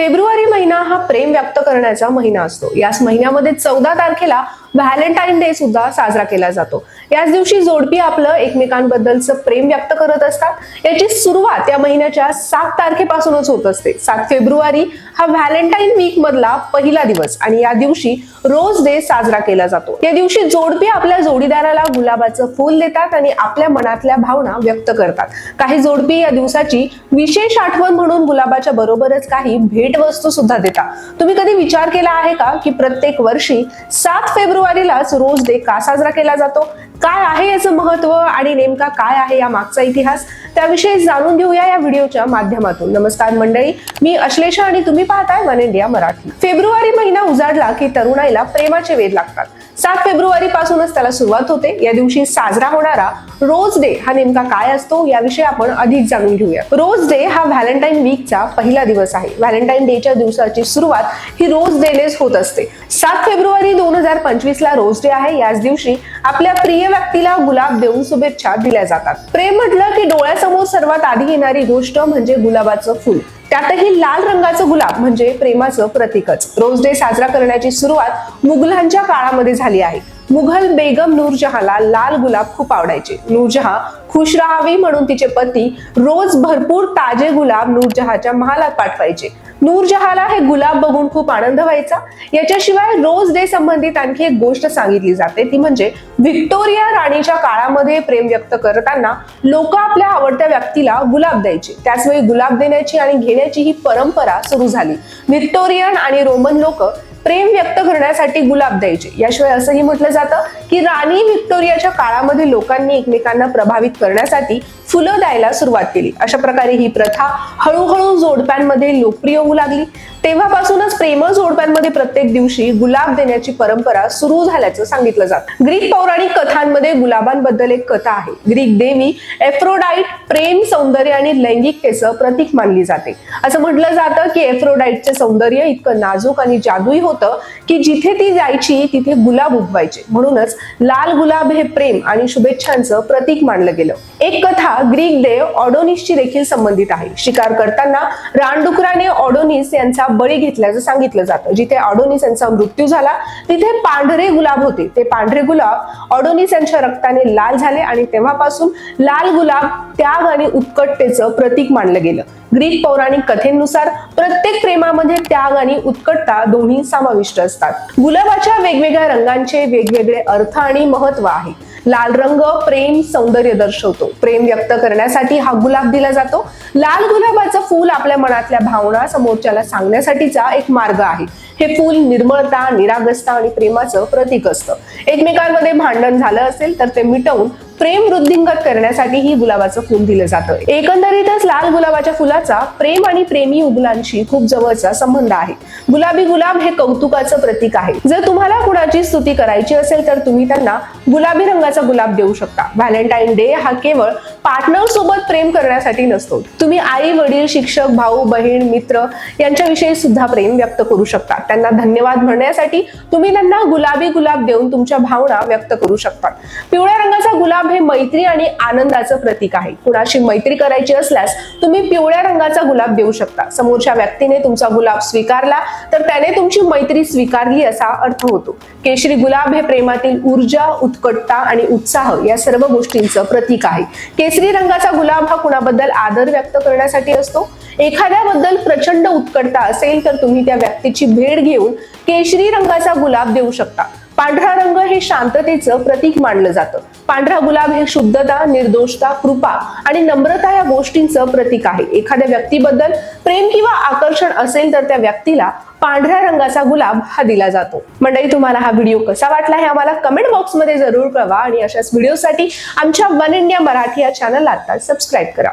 February महिना हा प्रेम व्यक्त करण्याचा महिना असतो. याच महिन्यामध्ये चौदा तारखेला व्हॅलेंटाईन डे सुद्धा साजरा केला जातो. याच दिवशी जोडपी आपलं एकमेकांबद्दलचं प्रेम व्यक्त करत असतात. याची सुरुवात या महिन्याच्या सात तारखेपासूनच होत असते. सात फेब्रुवारी हा व्हॅलेंटाईन वीक मधला पहिला दिवस आणि या दिवशी रोज डे साजरा केला जातो. या दिवशी जोडपी आपल्या जोडीदाराला गुलाबाचं फूल देतात आणि आपल्या मनातल्या भावना व्यक्त करतात. काही जोडपी या दिवसाची विशेष आठवण म्हणून गुलाबाच्या बरोबरच काही भेट भेटवस्तू सुद्धा देता. तुम्ही कधी विचार केला आहे का की प्रत्येक वर्षी सात फेब्रुवारीलाच रोज डे का साजरा केला जातो? काय आहे याचं महत्त्व आणि नेमका काय आहे या मागचा इतिहास त्याविषयी जाणून घेऊया या व्हिडिओच्या माध्यमातून. नमस्कार मंडळी मी अश्लेषा आणि तुम्ही पाहताय वन इंडिया मराठी. फेब्रुवारी महिना उजाडला की तरुणाईला प्रेमाचे वेध लागतात. सात फेब्रुवारी पासूनच त्याला सुरुवात होते. या दिवशी साजरा होणारा रोज डे हा नेमका काय असतो याविषयी आपण अधिक जाणून घेऊया. रोज डे हा व्हॅलेंटाईन वीकचा पहिला दिवस आहे. व्हॅलेंटाईन डेच्या दिवसाची सुरुवात ही रोज डेनेच होत असते. सात फेब्रुवारी दोन हजार पंचवीस ला रोज डे आहे. याच दिवशी आपल्या प्रिय व्यक्तीला गुलाब देऊन शुभेच्छा दिल्या जातात. प्रेम म्हटलं की डोळ्यासमोर सर्वात आधी येणारी गोष्ट म्हणजे गुलाबाचं फुल. त्यातही लाल रंगाचं गुलाब म्हणजे प्रेमाचं प्रतीकच. रोज डे साजरा करण्याची सुरुवात मुघलांच्या काळामध्ये झाली आहे. मुघल बेगम नूरजहाला लाल गुलाब खूप आवडायचे. नूरजहा खुश राहावी म्हणून तिचे पती रोज भरपूर ताजे गुलाब नूरजहाच्या महालात पाठवायचे. नूरजहाला हे गुलाब बघून खूप आनंद व्हायचा. याच्याशिवाय रोज डे संबंधित आणखी एक गोष्ट सांगितली जाते. ती म्हणजे व्हिक्टोरिया राणीच्या काळामध्ये प्रेम व्यक्त करताना लोक आपल्या आवडत्या व्यक्तीला गुलाब द्यायचे. त्याचवेळी गुलाब देण्याची आणि घेण्याची ही परंपरा सुरू झाली. व्हिक्टोरियन आणि रोमन लोक प्रेम व्यक्त करण्यासाठी गुलाब द्यायचे. याशिवाय असंही म्हटलं जातं की राणी व्हिक्टोरियाच्या काळामध्ये लोकांनी एकमेकांना प्रभावित करण्यासाठी फुलं द्यायला सुरुवात केली. अशा प्रकारे ही प्रथा हळूहळू जोडप्यांमध्ये लोकप्रिय होऊ लागली. तेव्हापासूनच प्रेम जोडप्यांमध्ये प्रत्येक दिवशी गुलाब देण्याची परंपरा सुरू झाल्याचं सांगितलं जात. ग्रीक पौराणिक कथांमध्ये गुलाबांबद्दल एक कथा आहे. ग्रीक देवी एफ्रोडाईट प्रेम सौंदर्य आणि लैंगिकतेचं प्रतीक मानली जाते. असं म्हटलं जातं की एफ्रोडाईटचे सौंदर्य इतकं नाजूक आणि जादुई होतं की जिथे ती जायची तिथे गुलाब उगवायचे. म्हणूनच लाल गुलाब हे प्रेम आणि शुभेच्छांचं प्रतीक मानलं गेलं. एक कथा ग्रीक देव ऑडोनिसची देखील संबंधित आहे. शिकार करताना रानडुकराने ऑडोनिस यांचा बळी घेतल्याचं सांगितलं जातं. जिथे ऑडोनिस यांचा मृत्यू झाला तिथे पांढरे गुलाब होते. ते पांढरे गुलाब ऑडोनिस यांच्या रक्ताने लाल झाले आणि तेव्हापासून लाल गुलाब त्याग आणि उत्कटतेचं प्रतीक मानलं गेलं. ग्रीक पौराणिक कथेनुसार प्रत्येक प्रेमामध्ये त्याग आणि उत्कटता दोन्ही समाविष्ट असतात. गुलाबाच्या वेगवेगळ्या रंगांचे वेगवेगळे अर्थ आणि महत्त्व आहे. लाल रंग प्रेम सौंदर्य दर्शवतो. प्रेम व्यक्त करण्यासाठी हा गुलाब दिला जातो. लाल गुलाबाचं फूल आपल्या मनातल्या भावना समोरच्याला सांगण्यासाठीचा एक मार्ग आहे. हे फूल निर्मळता निरागसता आणि प्रेमाचं प्रतीक असतं. एकमेकांमध्ये भांडण झालं असेल तर ते मिटवून प्रेम वृद्धिंगत करण्यासाठी ही गुलाबाचं फूल दिलं जातं. एकंदरीतच लाल गुलाबाच्या फुलाचा प्रेम आणि प्रेमी उगलांशी खूप जवळचा संबंध आहे. गुलाबी गुलाब हे कौतुकाचं प्रतीक आहे. जर तुम्हाला कुणाची स्तुती करायची असेल तर तुम्ही त्यांना गुलाबी रंगाचा गुलाब देऊ शकता. व्हॅलेंटाईन डे हा केवळ पार्टनर सोबत प्रेम करण्यासाठी नसतो. तुम्ही आई वडील शिक्षक भाऊ बहीण मित्र यांच्याविषयी सुद्धा प्रेम व्यक्त करू शकता. त्यांना धन्यवाद म्हणण्यासाठी तुम्ही त्यांना गुलाबी गुलाब देऊन तुमच्या भावना व्यक्त करू शकता. पिवळ्या रंगाचा गुलाब गुलाब हे मैत्री आणि आनंदाचं प्रतीक आहे. कुणाशी मैत्री करायची असल्यास तुम्ही पिवळ्या रंगाचा गुलाब देऊ शकता. समोरच्या व्यक्तीने तुमचा गुलाब स्वीकारला तर त्याने तुमची मैत्री स्वीकारली असा अर्थ होतो. केशरी गुलाब हे प्रेमातील ऊर्जा उत्कटता आणि उत्साह या सर्व गोष्टींचं प्रतीक आहे. केसरी रंगाचा गुलाब हा कुणाबद्दल आदर व्यक्त करण्यासाठी असतो? एखाद्याबद्दल प्रचंड उत्कटता असेल तर तुम्ही त्या व्यक्तीची भेट घेऊन केशरी रंगाचा गुलाब देऊ शकता. पांढरा रंग हे शांततेचं प्रतीक मानलं जातं. पांढरा गुलाब हे शुद्धता निर्दोषता कृपा आणि नम्रता या गोष्टींचं प्रतीक आहे. एखाद्या व्यक्तीबद्दल प्रेम किंवा आकर्षण असेल तर त्या व्यक्तीला पांढऱ्या रंगाचा गुलाब हा दिला जातो. मंडळी तुम्हाला हा व्हिडिओ कसा वाटला हे आम्हाला कमेंट बॉक्समध्ये जरूर कळवा आणि अशाच व्हिडिओसाठी आमच्या वन इंडिया मराठी या चॅनलला आता सबस्क्राईब करा.